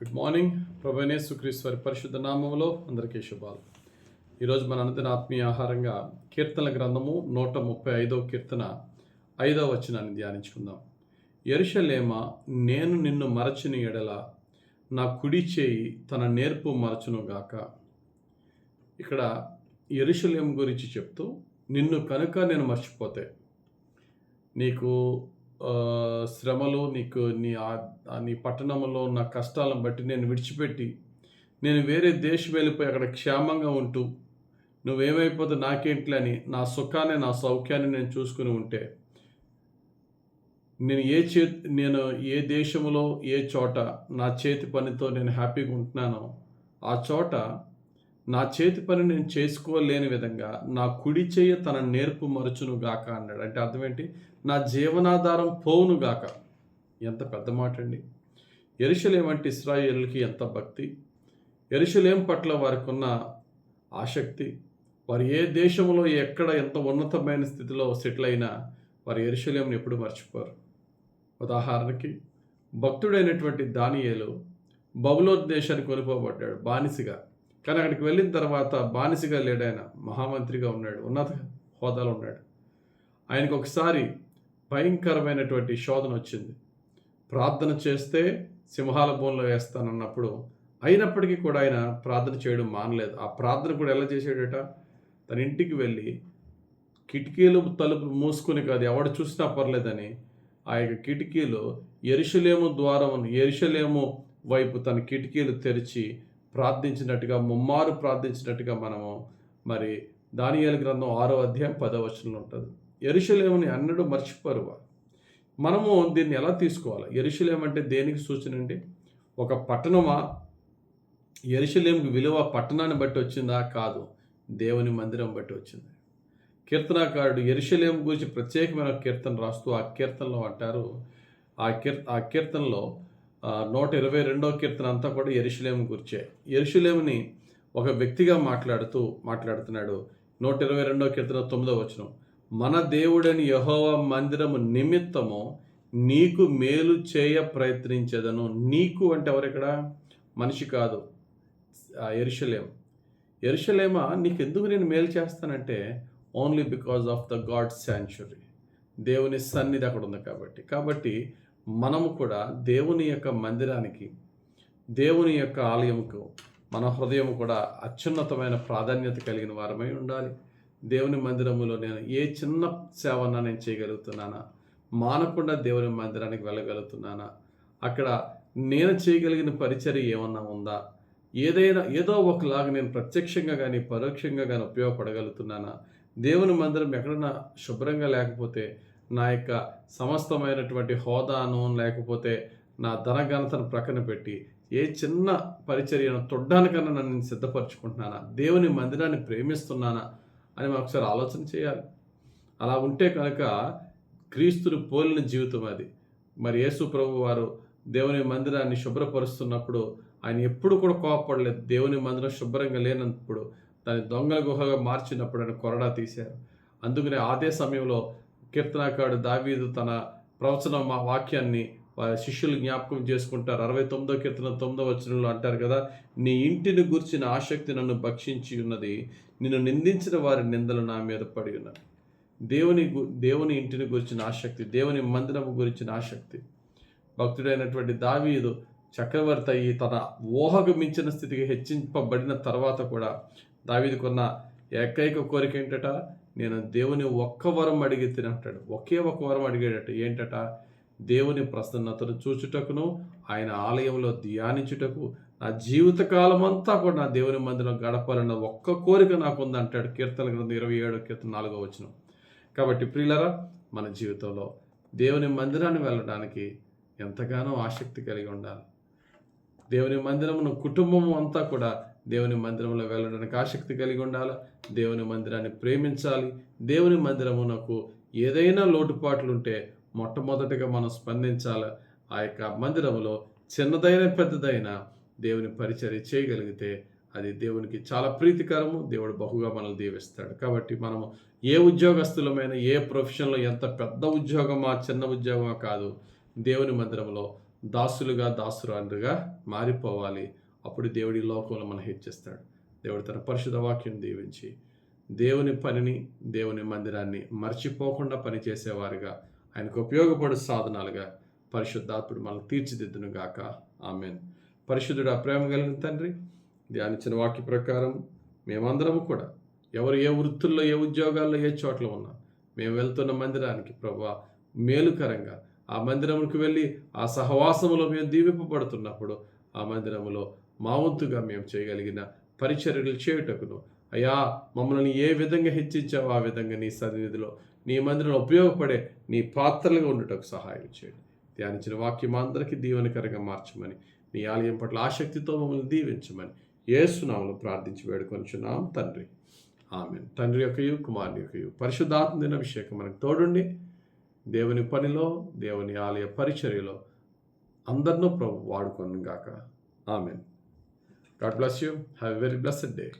Good morning ప్రభనేశ్వరీశ్వరి పరిశుద్ధ నామంలో అందరికీ శుభాలు. ఈరోజు మన అనుదిన ఆత్మీయ ఆహారంగా కీర్తనల గ్రంథము నూట ముప్పై ఐదో కీర్తన ఐదవ వచనాన్ని ధ్యానించుకుందాం. ఎరుషలేమ నేను నిన్ను మరచిన ఎడల నా కుడి చేయి తన నేర్పు మరచునుగాక ఇక్కడ ఎరుషలేం గురించి చెప్తూ నిన్ను కనుక నేను మర్చిపోతే నీకు శ్రమలు నీకు నీ ఆ- నీ పట్టణంలో ఉన్న కష్టాలను బట్టి నేను విడిచిపెట్టి నేను వేరే దేశం వెళ్ళిపోయి అక్కడ క్షేమంగా ఉంటూ నువ్వేమైపోతే నాకేంటి అని నా సుఖాన్ని నా సౌఖ్యాన్ని నేను చూసుకుని ఉంటే నేను ఏ చే నేను ఏ దేశంలో ఏ చోట నా చేతి పనితో నేను హ్యాపీగా ఉంటున్నానో ఆ చోట నా చేతి పని నేను చేసుకోలేని విధంగా నా కుడి చేయ తన నేర్పు మరచును గాక అన్నాడు. అంటే అర్థం ఏంటి? నా జీవనాధారం పోవును గాక. ఎంత పెద్ద మాట అండి ఎరుషలేం అంటే ఇస్రాయేల్కి ఎంత భక్తి. ఎరుషలేం పట్ల వారికి ఉన్న ఆసక్తి. వారు ఏ దేశంలో ఎక్కడ ఎంత ఉన్నతమైన స్థితిలో సెటిల్ అయినా వారు ఎరుషలేంని ఎప్పుడు మర్చిపోరు. ఉదాహరణకి భక్తుడైనటువంటి దానియేలు బబులోన్ దేశానికి కొనుకోబడ్డాడు బానిసగా. కానీ అక్కడికి వెళ్ళిన తర్వాత బానిసగా లేడాయన మహామంత్రిగా ఉన్నాడు ఉన్నత హోదాలో ఉన్నాడు. ఆయనకు ఒకసారి భయంకరమైనటువంటి శోధన వచ్చింది. ప్రార్థన చేస్తే సింహాల బోన్లో వేస్తానన్నప్పుడు అయినప్పటికీ కూడా ఆయన ప్రార్థన చేయడం మానలేదు. ఆ ప్రార్థన కూడా ఎలా చేసాడట తన ఇంటికి వెళ్ళి కిటికీలు తలుపులు మూసుకుని కాదు ఎవడు చూసినా పర్లేదని ఆ యొక్క కిటికీలు ఎరుషలేము ద్వారం ఎరుషలేము వైపు తన కిటికీలు తెరిచి ప్రార్థించినట్టుగా ముమ్మారు ప్రార్థించినట్టుగా మనము మరి దానియాల గ్రంథం ఆరో అధ్యాయం పదో వచనంలో ఉంటుంది. ఎరుషలేముని అన్నడు మర్చిపోరు మనము దీన్ని ఎలా తీసుకోవాలి? ఎరుషలేం అంటే దేనికి సూచన అండి? ఒక పట్టణమా? ఎరుషలేంకి విలువ పట్టణాన్ని బట్టి వచ్చిందా? కాదు. దేవుని మందిరం బట్టి వచ్చింది. కీర్తనాకారుడు ఎరుషలేం గురించి ప్రత్యేకమైన కీర్తన రాస్తూ ఆ కీర్తనలో అంటారు ఆ కీర్ ఆ కీర్తనలో నూట ఇరవై రెండో కీర్తన అంతా కూడా ఎరుషులేము గుర్చే. ఎరుషులేముని ఒక వ్యక్తిగా మాట్లాడుతూ మాట్లాడుతున్నాడు. నూట ఇరవై రెండో కీర్తన తొమ్మిదో వచనం. మన దేవుడని యహోవా మందిరము నిమిత్తము నీకు మేలు చేయ ప్రయత్నించేదను. నీకు అంటే ఎవరిక్కడ మనిషి కాదు. ఆ ఎరుషలేం. ఎరుషలేమా నీకు ఎందుకు నేను మేలు చేస్తానంటే? Only because of the god sanctuary దేవుని సన్నిధి అక్కడ ఉంది కాబట్టి. కాబట్టి మనము కూడా దేవుని యొక్క మందిరానికి దేవుని యొక్క ఆలయముకు మన హృదయం కూడా అత్యున్నతమైన ప్రాధాన్యత కలిగిన వారమై ఉండాలి. దేవుని మందిరములో నేను ఏ చిన్న సేవన నేను చేయగలుగుతున్నానా? మానకుండా దేవుని మందిరానికి వెళ్ళగలుగుతున్నానా? అక్కడ నేను చేయగలిగిన పరిచర్య ఏమన్నా ఉందా? ఏదైనా ఏదో ఒకలాగా నేను ప్రత్యక్షంగా కానీ పరోక్షంగా కానీ ఉపయోగపడగలుగుతున్నానా? దేవుని మందిరం ఎక్కడన్నా శుభ్రంగా లేకపోతే నా యొక్క సమస్తమైనటువంటి హోదాను లేకపోతే నా ధనఘనతను ప్రక్కన పెట్టి ఏ చిన్న పరిచర్యను తొడ్డానికన్నా నన్ను సిద్ధపరచుకుంటున్నానా? దేవుని మందిరాన్ని ప్రేమిస్తున్నానా? అని మనం ఒకసారి ఆలోచన చేయాలి. అలా ఉంటే కనుక క్రీస్తుని పోలిన జీవితం అది. మరి యేసు ప్రభు వారు దేవుని మందిరాన్ని శుభ్రపరుస్తున్నప్పుడు ఆయన ఎప్పుడు కూడా కోపపడలేదు దేవుని మందిరం శుభ్రంగా లేనప్పుడు దాన్ని దొంగల గుహగా మార్చినప్పుడు ఆయన కొరడా తీశారు. అందుకనే అదే సమయంలో కీర్తనాకారుడు దావీదు తన ప్రవచన మా- వాక్యాన్ని శిష్యులు జ్ఞాపకం చేసుకుంటారు. అరవై తొమ్మిదో కీర్తన తొమ్మిదో వచనంలో అంటారు కదా నీ ఇంటిని గురించిన ఆసక్తి నన్ను భక్షించి ఉన్నది. నిన్ను నిందించిన వారి నిందలు నా మీద పడి ఉన్నది దేవుని గు- దేవుని ఇంటిని గురించిన ఆసక్తి దేవుని మందిరం గురించిన ఆసక్తి. భక్తుడైనటువంటి దావీదు చక్రవర్తి అయ్యి తన ఊహకు మించిన స్థితికి హెచ్చింపబడిన తర్వాత కూడా దావీదుకున్న ఏకైక కోరిక ఏంటట? నేను దేవుని ఒక్క వరం అడిగి తినంటాడు ఒకే ఒక వరం అడిగాడట ఏంటట? దేవుని ప్రసన్నతను చూచుటకును ఆయన ఆలయంలో ధ్యానించుటకు. నా జీవితకాలం అంతా కూడా నా దేవుని మందిరం గడపాలన్న ఒక్క కోరిక నాకు ఉందంటాడు కీర్తన గ్రంథం ఇరవై ఏడు కీర్తన నాలుగో వచ్చిన కాబట్టి ప్రియులరా మన జీవితంలో దేవుని మందిరాన్ని వెళ్ళడానికి ఎంతగానో ఆసక్తి కలిగి ఉండాలి. దేవుని మందిరమును కుటుంబం అంతా కూడా దేవుని మందిరంలో వెళ్ళడానికి ఆసక్తి కలిగి ఉండాలి? దేవుని మందిరాన్ని ప్రేమించాలి. దేవుని మందిరమునకు ఏదైనా లోటుపాట్లు ఉంటే మొట్టమొదటిగా మనం స్పందించాలి? ఆ యొక్క మందిరములో చిన్నదైన పెద్దదైన దేవుని పరిచర్య చేయగలిగితే అది దేవునికి చాలా ప్రీతికరము. దేవుడు బహుగా మనల్ని దీవిస్తాడు. కాబట్టి మనము ఏ ఉద్యోగస్తులమైన ఏ ప్రొఫెషన్లో ఎంత పెద్ద ఉద్యోగమా చిన్న ఉద్యోగమా కాదు దేవుని మందిరంలో దాసులుగా దాసురాలుగా మారిపోవాలి. అప్పుడు దేవుడి లోకంలో మనం హెచ్చిస్తాడు దేవుడు తన పరిశుద్ధ వాక్యం దీవించి దేవుని పనిని దేవుని మందిరాన్ని మర్చిపోకుండా పనిచేసేవారుగా. ఆయనకు ఉపయోగపడు సాధనాలుగా పరిశుద్ధాత్ముడు మనం తీర్చిదిద్దును గాక ఆమెన్. పరిశుద్ధుడు ప్రేమ కలిగిన తండ్రి ధ్యానించిన వాక్య ప్రకారం మేమందరము కూడా ఎవరు ఏ వృత్తుల్లో ఏ ఉద్యోగాల్లో ఏ చోట్ల ఉన్నా మేము వెళ్తున్న మందిరానికి ప్రభా మేలుకరంగా ఆ మందిరములకు వెళ్ళి ఆ సహవాసములో మేము దీవింపబడుతున్నప్పుడు ఆ మందిరములో మా వంతుగా మేము చేయగలిగిన పరిచర్యలు చేయుటకును. అయ్యా మమ్మల్ని ఏ విధంగా హెచ్చించావో? ఆ విధంగా నీ సన్నిధిలో నీ మందిరంలో ఉపయోగపడే నీ పాత్రలుగా ఉండటకు సహాయం చేయండి. ధ్యానించిన వాక్యం అందరికీ దీవెనకరంగా మార్చమని నీ ఆలయం పట్ల ఆసక్తితో మమ్మల్ని దీవించమని ఏసునామలు ప్రార్థించి వేడుకొనిచున్నాం తండ్రి. ఆమె తండ్రి యొక్కయు కుమారుని యొక్కయు పరిశుద్ధాత్మ అభిషేకం మనకు తోడుండి. దేవుని పనిలో దేవుని ఆలయ పరిచర్యలో అందరినూ ప్రభు వాడుకొను గాక amen. God bless you. Have a very blessed day.